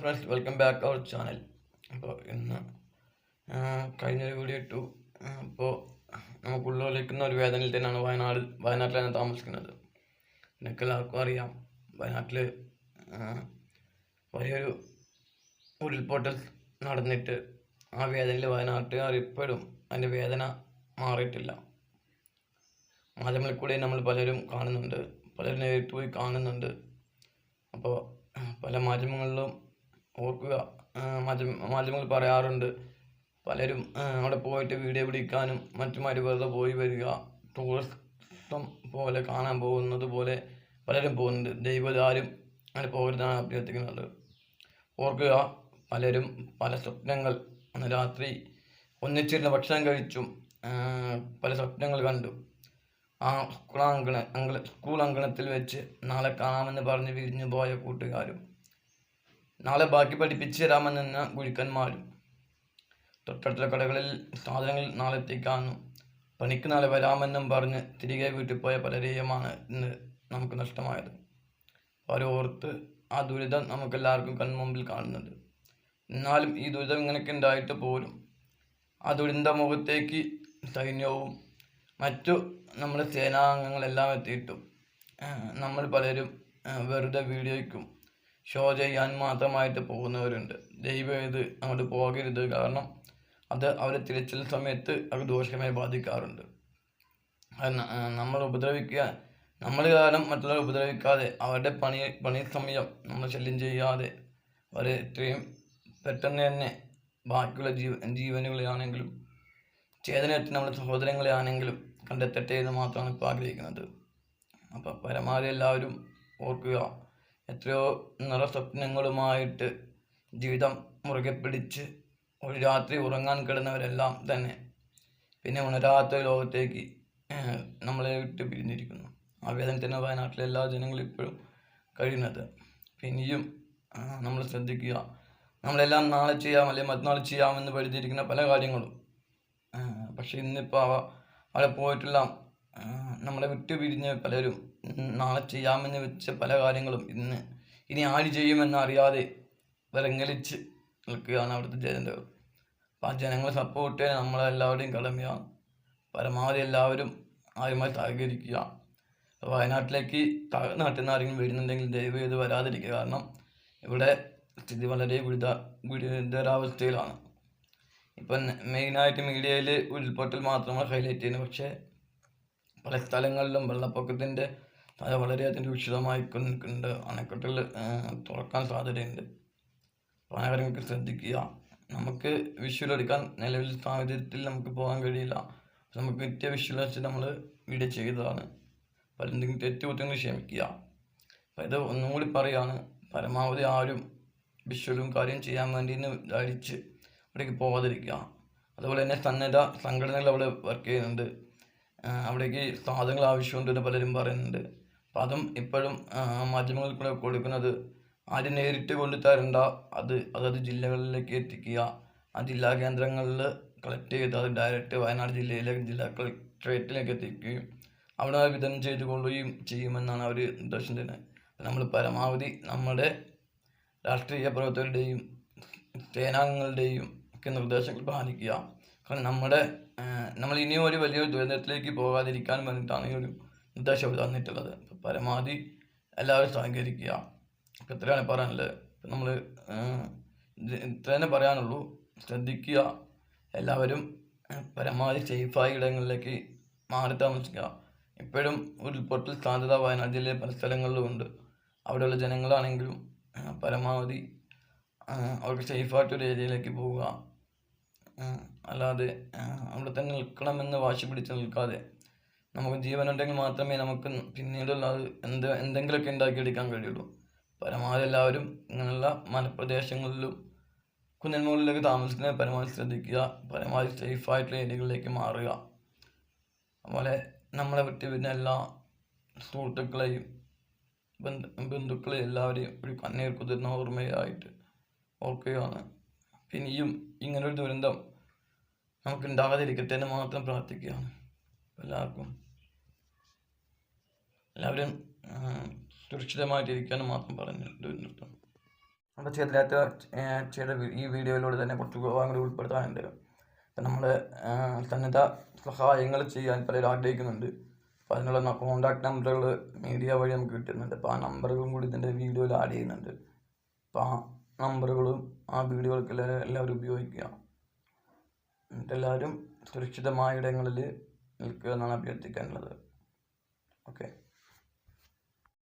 Friends welcome back our channel അപ്പോൾ ഇന്ന് കഴിഞ്ഞൊരു വീഡിയോ ഇട്ടു. അപ്പോൾ നമുക്ക് ഉള്ളിലേക്കുന്ന ഒരു വേദനയിൽ തന്നെയാണ് വയനാട് വയനാട്ടിലാണ് താമസിക്കുന്നത്. എനിക്ക് എല്ലാവർക്കും അറിയാം വയനാട്ടിൽ വലിയൊരു ഉരുൾപൊട്ടൽ നടന്നിട്ട് ആ വേദനയിൽ വയനാട്ടുകാർ ഇപ്പോഴും അതിന്റെ വേദന മാറിയിട്ടില്ല. മാധ്യമങ്ങളിൽ കൂടെ നമ്മൾ പലരും കാണുന്നുണ്ട് പലരും നേരിട്ട് പോയി കാണുന്നുണ്ട്. അപ്പോൾ പല മാധ്യമങ്ങളിലും ഓർക്കുക. മാധ്യമങ്ങൾ പറയാറുണ്ട്. പലരും അവിടെ പോയിട്ട് വീഡിയോ പിടിക്കാനും മറ്റുമായി വെറുതെ പോയി വരിക. ടൂറിസം പോലെ കാണാൻ പോകുന്നത് പോലെ പലരും പോകുന്നുണ്ട്. ദൈവതാരും അങ്ങനെ പോകരുതാണ് അഭ്യർത്ഥിക്കുന്നത് ഓർക്കുക പലരും പല സ്വപ്നങ്ങൾ അന്ന് രാത്രി ഒന്നിച്ചിരുന്ന് ഭക്ഷണം കഴിച്ചും പല സ്വപ്നങ്ങൾ കണ്ടു. ആ സ്കൂൾ അങ്കണ സ്കൂൾ അങ്കണത്തിൽ വെച്ച് നാളെ കാണാമെന്ന് പറഞ്ഞ് വിരിഞ്ഞു പോയ കൂട്ടുകാരും നാളെ ബാക്കി പഠിപ്പിച്ച് തരാമെന്ന് ഗുരുക്കന്മാരും തൊട്ടടുത്ത കടകളിൽ സാധനങ്ങൾ നാളെ എത്തിക്കാനും പണിക്ക് നാളെ വരാമെന്നും പറഞ്ഞ് തിരികെ വീട്ടിൽ പോയ പലരെയുമാണ് ഇന്ന് നമുക്ക് നഷ്ടമായത്. ഓരോർത്ത് ആ ദുരിതം നമുക്കെല്ലാവർക്കും കൺമുമ്പിൽ കാണുന്നുണ്ട്. എന്നാലും ഈ ദുരിതം ഇങ്ങനെയൊക്കെ ഉണ്ടായിട്ട് പോലും ആ ദുരിത മുഖത്തേക്ക് സൈന്യവും മറ്റു നമ്മുടെ സേനാംഗങ്ങളെല്ലാം എത്തിയിട്ടും നമ്മൾ പലരും വെറുതെ വീഡിയോയ്ക്കും ഷോ ചെയ്യാൻ മാത്രമായിട്ട് പോകുന്നവരുണ്ട്. ദൈവം ഇത് അങ്ങോട്ട് പോകരുത്. കാരണം അത് അവരെ തിരച്ചിൽ സമയത്ത് അത് ദോഷമായി ബാധിക്കാറുണ്ട്. നമ്മൾ ഉപദ്രവിക്കുക നമ്മൾ കാരണം മറ്റുള്ളവരെ ഉപദ്രവിക്കാതെ അവരുടെ പണി പണി സമയം നമ്മൾ ശല്യം ചെയ്യാതെ അവരെ എത്രയും പെട്ടെന്ന് തന്നെ ബാക്കിയുള്ള ജീവ ജീവനുകളെയാണെങ്കിലും ചേതനയെത്തി നമ്മുടെ സഹോദരങ്ങളെ ആണെങ്കിലും കണ്ടെത്തട്ടെ എന്ന് മാത്രമാണ് ഇപ്പോൾ ആഗ്രഹിക്കുന്നത്. അപ്പോൾ പരമാവധി എല്ലാവരും ഓർക്കുക എത്രയോ നിറസ്വപ്നങ്ങളുമായിട്ട് ജീവിതം മുറുകെ പിടിച്ച് ഒരു രാത്രി ഉറങ്ങാൻ കിടന്നവരെല്ലാം തന്നെ പിന്നെ ഉണരാത്ത ലോകത്തേക്ക് നമ്മളെ വിട്ട് പിരിഞ്ഞിരിക്കുന്നു. ആ തന്നെ വയനാട്ടിലെ എല്ലാ ജനങ്ങളും ഇപ്പോഴും കഴിയുന്നത്. പിന്നെയും നമ്മൾ ശ്രദ്ധിക്കുക. നമ്മളെല്ലാം നാളെ ചെയ്യാം അല്ലെങ്കിൽ മറ്റന്നാൾ ചെയ്യാമെന്ന് പരിധിയിരിക്കുന്ന പല കാര്യങ്ങളും. പക്ഷേ ഇന്നിപ്പോൾ അവ അവിടെ പോയിട്ടുള്ള നമ്മളെ വിട്ടു പിരിഞ്ഞ് പലരും നാളെ ചെയ്യാമെന്ന് വെച്ച പല കാര്യങ്ങളും ഇന്ന് ഇനി ആര് ചെയ്യുമെന്നറിയാതെ വിറങ്ങലിച്ച് നിൽക്കുകയാണ് അവിടുത്തെ ജനതകൾ അപ്പം ആ ജനങ്ങളെ സപ്പോർട്ട് ചെയ്യാൻ നമ്മളെല്ലാവരുടെയും കടമയാണ്. പരമാവധി എല്ലാവരും ആരുമായി സഹകരിക്കുക. വയനാട്ടിലേക്ക് നാട്ടിൽ നിന്ന് ആരെങ്കിലും വരുന്നുണ്ടെങ്കിൽ ദയവ് ചെയ്ത് വരാതിരിക്കുക. കാരണം ഇവിടെ സ്ഥിതി വളരെ ഗുരുത ഗുരുതരാവസ്ഥയിലാണ്. ഇപ്പം മെയിനായിട്ട് മീഡിയയിൽ ഉരുൾപൊട്ടൽ മാത്രമാണ് ഹൈലൈറ്റ് ചെയ്യുന്നത്. പക്ഷേ പല സ്ഥലങ്ങളിലും വെള്ളപ്പൊക്കത്തിന്റെ അത് വളരെയധികം രൂക്ഷിതമായി നിൽക്കുന്നുണ്ട്. അണക്കെട്ടിൽ തുറക്കാൻ സാധ്യതയുണ്ട്. കാര്യങ്ങൾക്ക് ശ്രദ്ധിക്കുക. നമുക്ക് വിഷ്വൽ എടുക്കാൻ നിലവിൽ സാഹചര്യത്തിൽ നമുക്ക് പോകാൻ കഴിയില്ല. നമുക്ക് കിട്ടിയ വിഷ്വൽ വെച്ച് നമ്മൾ വീഡിയോ ചെയ്തതാണ്. അപ്പോൾ എന്തെങ്കിലും തെറ്റുകുറ്റങ്ങൾ ക്ഷമിക്കുക. അപ്പോൾ ഇത് ഒന്നുകൂടി പറയുകയാണ് പരമാവധി ആരും വിഷ്വലും കാര്യം ചെയ്യാൻ വേണ്ടി എന്ന് വിചാരിച്ച് അവിടേക്ക് പോകാതിരിക്കുക അതുപോലെ തന്നെ സന്നദ്ധ സംഘടനകൾ അവിടെ വർക്ക് ചെയ്യുന്നുണ്ട്. അവിടേക്ക് സാധനങ്ങൾ ആവശ്യമുണ്ട് എന്ന് പലരും പറയുന്നുണ്ട്. അപ്പം അതും ഇപ്പോഴും മാധ്യമങ്ങളിൽ കൂടെ കൊടുക്കുന്നത് ആരും നേരിട്ട് കൊണ്ടു തരണ്ട അത് അതത് ജില്ലകളിലേക്ക് എത്തിക്കുക. ആ ജില്ലാ കേന്ദ്രങ്ങളിൽ കളക്ട് ചെയ്ത് അത് ഡയറക്റ്റ് വയനാട് ജില്ലയിലെ ജില്ലാ കളക്ട്രേറ്റിലേക്ക് എത്തിക്കുകയും അവിടെ വിതരണം ചെയ്തു കൊള്ളുകയും ചെയ്യുമെന്നാണ് അവർ നിർദ്ദേശം തരുന്നത്. നമ്മൾ പരമാവധി നമ്മുടെ രാഷ്ട്രീയ പ്രവർത്തകരുടെയും സേനാംഗങ്ങളുടെയും ഒക്കെ നിർദ്ദേശങ്ങൾ പാലിക്കുക. കാരണം നമ്മുടെ നമ്മൾ ഇനിയും ഒരു വലിയൊരു ദുരന്തത്തിലേക്ക് പോകാതിരിക്കാൻ വേണ്ടിയിട്ടാണ് ഈ ഒരു നിർദ്ദേശം തന്നിട്ടുള്ളത് പരമാവധി എല്ലാവരും സഹകരിക്കുക. അപ്പം ഇത്രയാണ് പറയാനുള്ളത്. നമ്മൾ ഇത്ര തന്നെ പറയാനുള്ളൂ. ശ്രദ്ധിക്കുക. എല്ലാവരും പരമാവധി സേഫായ ഇടങ്ങളിലേക്ക് മാറി താമസിക്കുക. ഇപ്പോഴും ഉരുൾപൊട്ടൽ സാധ്യത വയനാട് ജില്ലയിലെ പല സ്ഥലങ്ങളിലും ഉണ്ട്. അവിടെയുള്ള ജനങ്ങളാണെങ്കിലും പരമാവധി അവർക്ക് സേഫായിട്ടൊരു ഏരിയയിലേക്ക് പോവുക. അല്ലാതെ അവിടെ തന്നെ നിൽക്കണമെന്ന് വാശി പിടിച്ച് നിൽക്കാതെ നമുക്ക് ജീവനുണ്ടെങ്കിൽ മാത്രമേ നമുക്ക് പിന്നീടുള്ള എന്ത് എന്തെങ്കിലുമൊക്കെ ഉണ്ടാക്കിയെടുക്കാൻ കഴിയുള്ളൂ. പരമാവധി എല്ലാവരും ഇങ്ങനെയുള്ള മലപ്രദേശങ്ങളിലും കുന്നിന്മുകളിലേക്ക് താമസിക്കുന്നത് പരമാവധി ശ്രദ്ധിക്കുക. പരമാവധി സേഫായിട്ടുള്ള ഏരിയകളിലേക്ക് മാറുക. അതുപോലെ നമ്മളെ വിട്ട് പിന്നെ എല്ലാ സുഹൃത്തുക്കളെയും ബന്ധു ബന്ധുക്കളെയും എല്ലാവരെയും ഒരു കണ്ണീർ കുതിർന്ന ഓർമ്മയായിട്ട് ഓർക്കുകയാണ്. ഇനിയും ഇങ്ങനൊരു ദുരന്തം നമുക്ക് ഉണ്ടാകാതിരിക്കട്ടെ എന്ന് മാത്രം പ്രാർത്ഥിക്കുകയാണ്. എല്ലാവർക്കും എല്ലാവരും സുരക്ഷിതമായിട്ടിരിക്കാനും മാത്രം പറഞ്ഞു നിർത്തും അപ്പോൾ ചെയ്തില്ലാത്ത ചെയ്ത ഈ വീഡിയോയിലൂടെ തന്നെ കുറച്ച് വിഭവങ്ങൾ ഉൾപ്പെടുത്താനുണ്ട് അപ്പം നമ്മൾ സന്നദ്ധ സഹായങ്ങൾ ചെയ്യാൻ പലരും ആഗ്രഹിക്കുന്നുണ്ട്. അപ്പോൾ അതിനുള്ള കോൺടാക്ട് നമ്പറുകൾ മീഡിയ വഴി നമുക്ക് കിട്ടുന്നുണ്ട്. അപ്പോൾ ആ നമ്പറുകളും കൂടി ഇതിന്റെ വീഡിയോയിൽ ആഡ് ചെയ്യുന്നുണ്ട്. അപ്പോൾ ആ നമ്പറുകളും ആ വീഡിയോകൾക്ക് എല്ലാവരും എല്ലാവരും ഉപയോഗിക്കുക. എന്നിട്ട് എല്ലാവരും സുരക്ഷിതമായ ഇടങ്ങളിൽ നിൽക്കുക എന്നാണ് അഭ്യർത്ഥിക്കാനുള്ളത്. ഓക്കെ.